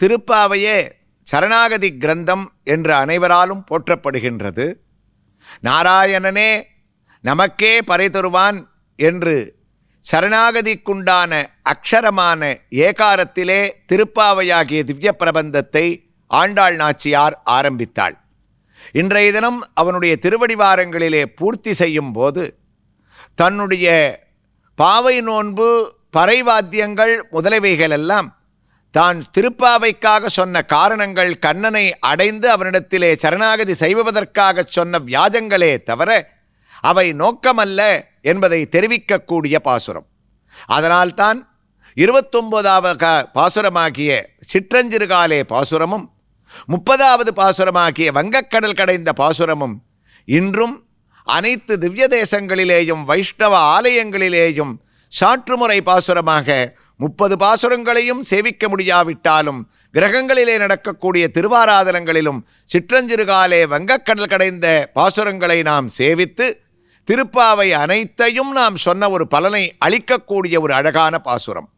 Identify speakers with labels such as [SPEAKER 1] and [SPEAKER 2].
[SPEAKER 1] திருப்பாவையே சரணாகதி கிரந்தம் என்று அனைவராலும் போற்றப்படுகின்றது. நாராயணனே நமக்கே பறைதருவான் என்று சரணாகதிக்குண்டான அக்ஷரமான ஏகாரத்திலே திருப்பாவையாகிய திவ்ய பிரபந்தத்தை ஆண்டாள் நாச்சியார் ஆரம்பித்தாள். இன்றைய தினம் அவனுடைய திருவடிவாரங்களிலே பூர்த்தி செய்யும் போது தன்னுடைய பாவை நோன்பு பறைவாத்தியங்கள் முதலவைகளெல்லாம் தான் திருப்பாவைக்காக சொன்ன காரணங்கள் கண்ணனை அடைந்து அவனிடத்திலே சரணாகதி செய்வதற்காக சொன்ன வியாஜங்களே தவிர அவை நோக்கமல்ல என்பதை தெரிவிக்கக்கூடிய பாசுரம். அதனால்தான் இருபத்தொன்பதாவது பாசுரமாகிய சிற்றஞ்சிறுகாலே பாசுரமும் முப்பதாவது பாசுரமாகிய வங்கக்கடல் கடைந்த பாசுரமும் இன்றும் அனைத்து திவ்ய தேசங்களிலேயும் வைஷ்ணவ ஆலயங்களிலேயும் சாற்றுமுறை பாசுரமாக முப்பது பாசுரங்களையும் சேவிக்க முடியாவிட்டாலும் கிரகங்களிலே நடக்கக்கூடிய திருவாராதனங்களிலும் சிற்றஞ்சிறுகாலே வங்கக்கடல் கடைந்த பாசுரங்களை நாம் சேவித்து திருப்பாவை அனைத்தையும் நாம் சொன்ன ஒரு பலனை அளிக்கக்கூடிய ஒரு அழகான பாசுரம்.